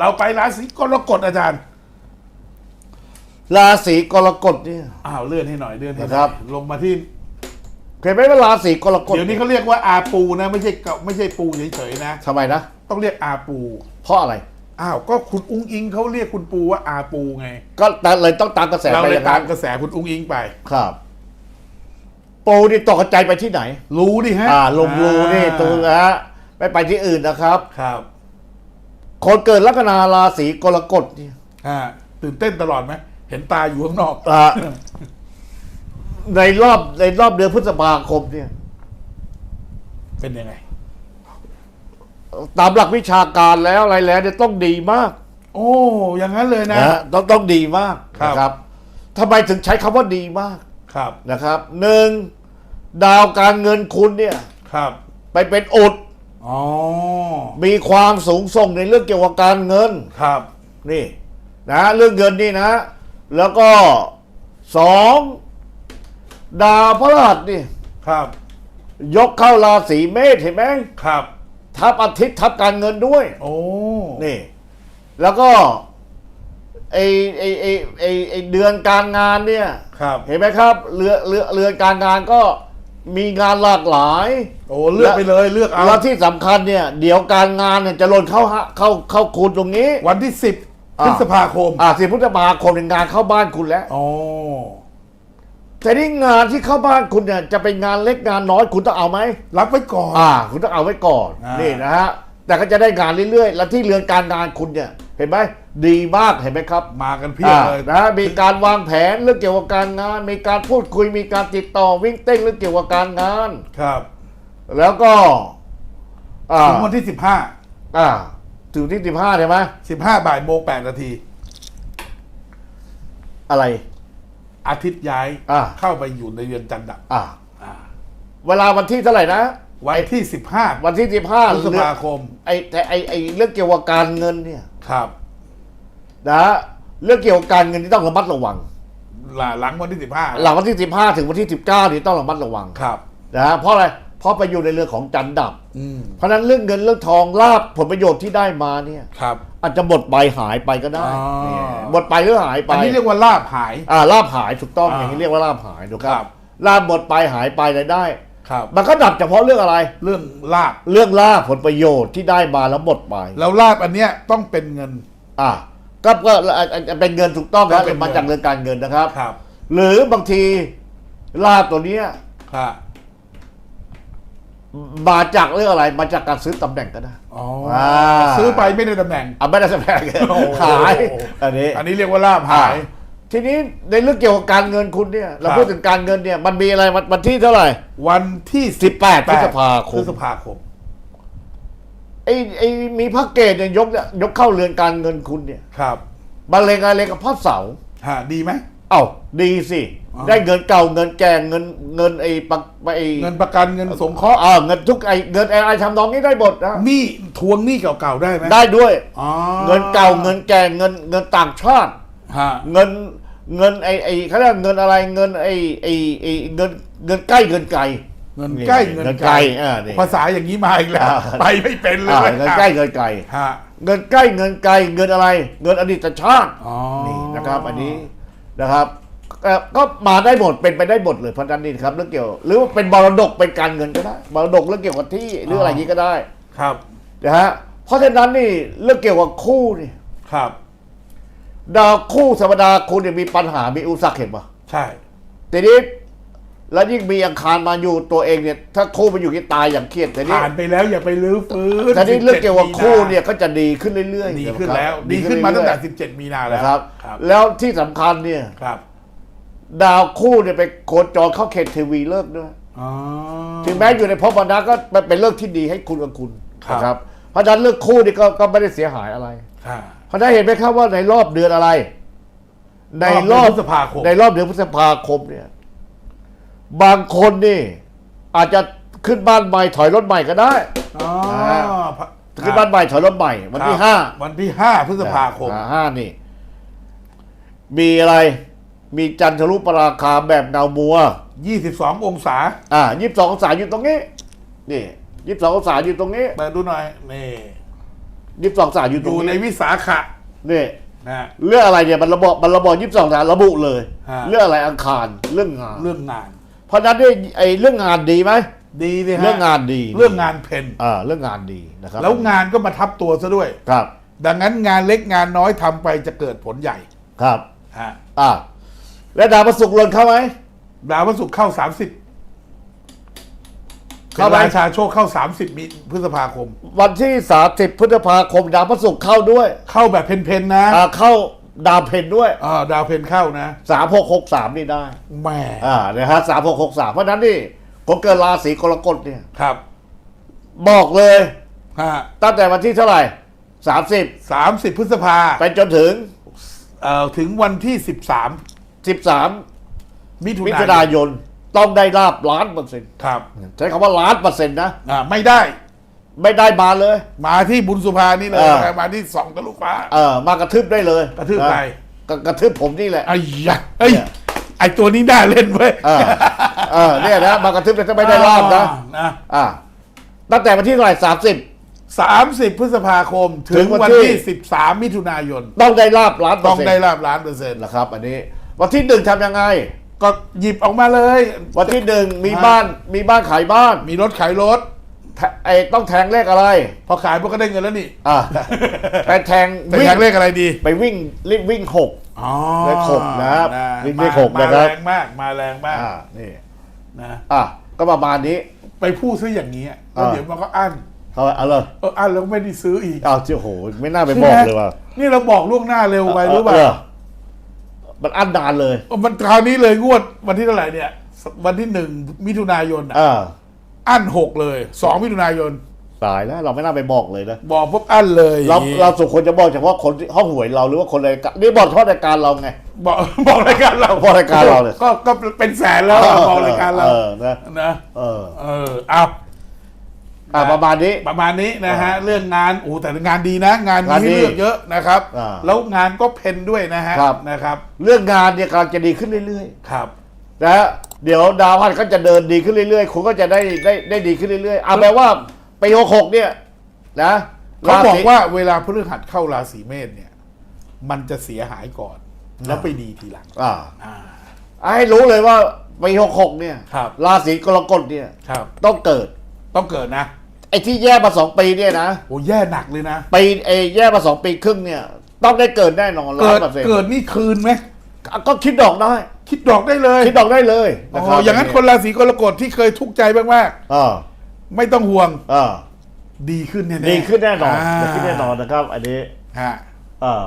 เราไปราศีกรกฎอาจารย์ ราศีกรกฎเนี่ย อ้าวเลื่อนให้หน่อยเลื่อนให้หนะครัน่อบยลงมาที่เห็นไหมว่าราศีกรกฎเดี๋ยวนี้เขาเรียกว่าอาปูนะ ไม่ใช่เก่าไม่ใช่ปูเฉยๆนะ ทำไมนะ ต้องเรียกอาปู เพราะอะไร อ้าวก็คุณอุ้งอิงเขาเรียกคุณปูว่าอาปูไง ก็เลยต้องตามกระแสเราไปเลอยย่างตานั้มนกระแสคุณอุ้งอิงไป ครับปูนี่ตกใจไปที่ไหน รู้ดิฮะอ่าลงรูนี่อ่าตรงนะฮะไม่ไปที่อื่นนะครับ ครับ คนเกิดลัคนาราศีกรกฎเนี่ยอ่าตื่นเต้นตลอดไหมเห็นตาอยู่ข้างนอก อ่าในรอบในรอบเดือนพฤษภาคมเนี่ย เป็นยังไง ตามหลักวิชาการแล้วอะไรแล้วเนี่ยต้องดีมากโอ้อย่างนั้นเลยนะ นะฮะต้องต้องดีมากครับ นะครับทำไมถึงใช้คำว่าดีมากครับนะครับหนึ่งดาวการเงินคุณเนี่ย ครับ ไปเป็นอุด อ๋อมีความสูงส่งในเรื่องเกี่ยวกับการเงิน ครับ นี่ นะ เรื่องเงินนี่นะ แล้วก็สองดาวพระหัสนี่ ครับ ยกเข้าราศีเมษเห็นไหมครับ ทับอาทิตย์ทับการเงินด้วย โอ้นี่ แล้วก็ไอไอไอไอไอเดือนการงานเนี่ย ครับ เห็นไหมครับ เรือเรือเรือนการงานก็มีงานหลากหลาย โอ้เลือกไปเลยเลือกเอาแล้วที่สำคัญเนี่ยเดี๋ยวการงานเนี่ยจะหล่นเข้าฮะเข้าเข้าคุณตรงนี้ วันที่สิบอ่าพฤษภาคมอ่าสิพฤษภาคมเป็นงานเข้าบ้านคุณแล้วโอ้แต่นี่งานที่เข้าบ้านคุณเนี่ยจะเป็นงานเล็กงานน้อยคุณต้องเอาไหม รับไว้ก่อน อ่า คุณต้องเอาไว้ก่อนอ่านี่ นี่นะฮะ แต่ก็จะได้งานเรื่อยๆ แล้วที่เรือนการงานคุณเนี่ย เห็นไหมดีมากเห็นไหมครับมากันเพียบเลยอ่านะมีการวางแผนเรื่องเกี่ยวกับการงาน มีการพูดคุยมีการติดต่อวิ่งเต้นเรื่องเกี่ยวกับการงาน ครับ แล้วก็อ่าถึงวันที่สิบห้าอ่าถึงที่สิบห้าใช่ไหมสิบห้าบ่ายโมงแปดนาที อะไร อาทิตย์ย้ายอ่า เข้าไปอยู่ในเรือนจันทร์ดับอ่า อ่าเวลาวันที่เท่าไหร่นะ วันที่สิบห้าวันที่สิบห้าพฤษภาคมไอ้แต่ไอ้ไอ้เรื่องเกี่ยวกับการเงินเนี่ย ครับนะฮะเรื่องเกี่ยวกับการเงินที่ต้องระมัดระวังหลัง หลังวันที่สิบห้าหลังวันที่สิบห้าถึงวันที่สิบเก้านี่ต้องระมัดระวังครับ นะฮะเพราะอะไร เพราะไปอยู่ในเรื่องของจันทร์ดับ อืมเพราะฉะนั้นเรื่องเงินเรื่องทองลาบผลประโยชน์ที่ได้มาเนี่ย ครับ อาจจะหมดไปหายไปก็ได้อ๋อ เนี่ยหมดไปหรือหายไปอันนี้เรียกว่าลาบหาย อ่าลาบหายถูกต้องอ่าอย่างนี้เรียกว่าลาบหายถูกคครัรับ บลาบหมดไปหายไปรายได้ ครับ มันก็ดับเฉพาะเรื่องอะไร เรื่องลาบเรื่องลาบผลประโยชน์ที่ได้มาแล้วหมดไปแล้วลาบอันเนี้ยต้องเป็นเงิน อ่าก็ก็อะอะเป็นเงินถูกต้องครับก็เป็นเงิน มาจากเรื่องการเงินนะครับ ครับหรือบางทีลาบตัวเนี้ย ครับ มาจากเรื่องอะไรมาจากการซื้อตำแหน่งก็ได้อ๋ออ่าซื้อไปไม่ได้ตำแหน่ง อะไม่ได้ตำแหน่งโอ้โหขายอันนี้อันนี้เรียกว่าลาบหาย ทีนี้ในเรื่องเกี่ยวกับการเงินคุณเนี่ย เราครับ พูดถึงการเงินเนี่ย มันมีอะไรวันวันที่เท่าไหร่ วันที่18พฤษภาคม พฤษภาคม ไอ้ไอ้มีพระเกตเนี่ยยกยกเข้าเรือนการเงินคุณเนี่ยครับบรรเลงอะไรกับพระเสาร์ฮะดีไหม เอ้าดีสิอ๋อได้เงินเก่าเงินแก่เงินเงินไอ้ปักไอ้เงินประกันเงินสงเคราะห์อ่าเงินทุกไอ้เงินไอ้ไอ้ทำนองนี้ได้หมดนะหนี้ทวงหนี้เก่าๆได้ไหมได้ด้วย อ๋อเงินเก่าเงินแก่เงินเงินต่างชาติ ฮะเงินเงินไอ้ไอ้เขาเรียกเงินอะไรเงินไอ้ไอ้ไอ้เงินเงินใกล้เงินไกล เงินใกล้นี่เงินเงินไกไกลลอ่านี่ภาษาอย่างนี้มาอีกแล้ว อ่า ไปไม่เป็นเลยอ่าเงินใกล้เงินไกล ฮะเงินใกล้เงินไกลเงินอะไร เงินอดีตชาติอ๋อนี่นะครับ อันนี้ นะครับก็ก็มาได้หมดเป็นไปได้หมดเลยเพราะฉะนั้นนี่ครับเรื่องเกี่ยว หรือว่าเป็นมรดกเป็นการเงินก็ได้มรดกเรื่องเกี่ยวกับที่หรืออะไรอย่างนี้ก็ได้ครับนะฮะเพราะฉะนั้นนี่เรื่องเกี่ยวกับคู่นี่ครับ ดาวคู่ธรรมดาคุณเนี่ยมีปัญหามีอุปสรรคเห็นปะใช่ทีนี้ แล้วยิ่งมีอังคารมาอยู่ตัวเองเนี่ยถ้าคู่มาอยู่ที่ตายอย่างเครียดแต่นี้ผ่านไปแล้วอย่าไปลื้อฟื้นแต่นี้เรื่องเกี่ยวกับ17คู่เนี่ยก็จะดีขึ้นเรื่อยๆดีขึ้นนะครับแล้ว ดีขึ้นมาตั้งแต่เรื่อย17 มีนาๆแล้วนะครับครับ แล้วที่สำคัญเนี่ยครับ ดาวคู่เนี่ยไปโคจรเข้าเขตเทวีเลิกษ์ด้วยอ๋อถึงแม้อยู่ในภพบรรดาก็เป็นเลิกษ์ที่ดีให้คุณกับคุณครับนะครับ เพราะฉะนั้นเรื่องคู่นี่ก็ก็ไม่ได้เสียหายอะไรค่ะเพราะฉะนั้นเห็นไหมครับว่าในรอบเดือนอะไร ในรอบพฤษภาคมในรอบเดือนพฤษภาคมเนี่ย บางคนนี่ อาจจะขึ้นบ้านใหม่ถอยรถใหม่ก็ได้ อ๋ออ่าขึ้นบ้านใหม่ถอยรถใหม่ วันที่ครับห้าวันที่ห้าพฤษภาคมอ่ห้านี่ มีอะไร มีจันทรุปราคาแบบเงามัว22องศา อ่ายี่สิบสององศาอยู่ตรงนี้ นี่ยี่สิบสององศาอยู่ตรงนี้เปิดดูหน่อย นี่ยี่สิบสองสารอยู่ตอรงยู่ในนี้วิสาขะนี่ นะ เรื่องอะไรเนี่ยมันระบบมันระบบยี่สิบสองสารระบุเลย ฮะ เรื่องอะไรอังคารเรื่องงานเรื่องงาน เพราะฉะนั้นเนี่ยไอ้เรื่องงานดีไหมดีสิฮะเรื่องงานดีเรื่องงานเพนอ่าเรื่องงานดีนะครับแล้วงานก็มาทับตัวซะด้วย ครับ ดังนั้นงานเล็กงานน้อยทำไปจะเกิดผลใหญ่ครับฮะอ่าและดาวประสุกร์หล่นเข้าไหม ดาวพฤหัสเข้าสามสิบเข้าเข้าไหม ราชาโชคเข้าสามสิบมิพฤษภาคม วันที่สามสิบพฤษภาคมดาวประสุกร์เข้าด้วยเข้าแบบเพนๆนะ อ่าเข้า ดาวเพนด้วยอ่าดาวเพนเข้านะสามหกหกสามนี่ได้แหม่อ่านะฮะสามหกหกสามเพราะฉะนั้นนี่คนเกิดราศีกรกฎเนี่ยครับบอกเลยฮะตั้งแต่วันที่เท่าไหร่สามสิบสามสิบพฤษภาไปจนถึงเอ่อถึงวันที่สิบสามสิบสามมิถุมินาถุนายนต้องได้ลาบล้านเปอร์เซ็นต์ครับ ใช้คำว่าล้านเปอร์เซ็นต์นะอ่าไม่ได้ ไม่ได้มาเลย มาที่บุญสุภานี่เลยเออนะมาที่สองทะลุฟ้า เออมากระทืบได้เลยกระทืบใคร นกระกระทืบผมนี่แหละ ไอ้ยะเอ้ยเนี่ย ไอตัวนี้น่าเล่นเว้ยเออเออเนี่ยนะมากระทืบแต่ถ้าไม่ได้ลาบนะนะอ่าตั้งแต่วันที่เท่าไหร่สามสิบ สามสิบพฤษภาคม ถึถึงงวันวันที่ ที่สิบสามมิถุนายน ต้องได้ลาบล้านเปอต้อร์งเซ็นต์ได้รับล้านเปอร์เซ็นต์นะครับ อันนี้ วันที่หนึ่งทำยังไง ก็หยิบออกมาเลย วันที่หนึ่งมีฮะบ้านมีบ้านขายบ้าน มีรถขายรถแท ไอ้ต้องแทงเลขอะไร พอขายพวกก็ได้เงินแล้วนี่อ่าไปแทงแต่วิ่งอยากเลขอะไรดีไปวิ่งรีบวิ่งหก อ๋อเลขหกนะครับวิ่งเลขหกมานะครับแรงมากมาแรงมากอ่านี่นะอะก็ประมาณนี้ ไปพูดซะอย่างนี้แล้วอ่าเดี๋ยวมันก็อั้นเอาเอาเลยเอออั้นแล้วไม่ได้ซื้ออีกเอาเจ้าโหไม่น่าไปบอกเลยว่านี่เราบอกล่วงหน้าเร็วไปหรือเปล่ามันอันนานเลย มันคราวนี้เลยงวดวันที่เท่าไหร่เนี่ย วันที่หนึ่งมิถุนายนอะ อ่าอั้นหกเลยสองมิถุนายนตายแล้วเราไม่น่าไปบอกเลยนะบอกปุ๊บอั้นเลยเราอย่างงี้เราสุคนจะบอกเฉพาะคนที่ห้องหวยเราหรือว่าคนรายการนี่บอกเฉพาะรายการเราไงบอกบอกรายการเราบอกรายการเราเลยก็ก็เป็นแสนแล้วอะบอกรายการเราเออนะนะเออเออเอาอะประมาณนี้ประมาณนี้นะฮะเรื่องงานโอ้แต่งานดีนะ งานมีงานให้ดีเลือกเยอะนะครับอ่าแล้วงานก็เพนด้วยนะฮะครับนะครับ เรื่องงานเนี่ยกำลังจะดีขึ้นเรื่อยครับๆนะฮะ เดี๋ยวดาวพันก็จะเดินดีขึ้นเรื่อยๆ คุณก็จะได้ได้ได้ดีขึ้นเรื่อยๆเอาแปลว่าปีหกหกเนี่ยนะเขาบอกรศีว่าเวลาพฤหัสเข้าราศีเมษเนี่ย มันจะเสียหายก่อน แล้วไปดีทีหลังอ่าอ่าให้รู้เลยว่าปีหกหกเนี่ยครับราศีกรกฎเนี่ยครับต้องเกิดต้องเกิดนะไอ้ที่แย่มาสองปีเนี่ยนะโอ้แย่หนักเลยนะปีไอ้แย่มาสองปีครึ่งเนี่ย ต้องได้เกิดแน่นอนร้อเกิยดเปอร์เซ็นต์เกิดนี่คืนไหม ก็คิดดอกได้ คิดดอกได้เลยคิดดอกได้เลยอ๋นะครัอบอย่างนั้นคนราศีกรกฎที่เคยทุกข์ใจมากอ่าๆไม่ต้องห่วงอ่าดีขึ้นแน่ๆดีขึ้นแน่นอนาดีขึ้นแน่นอนนะครับ อันนี้ ฮะอ่า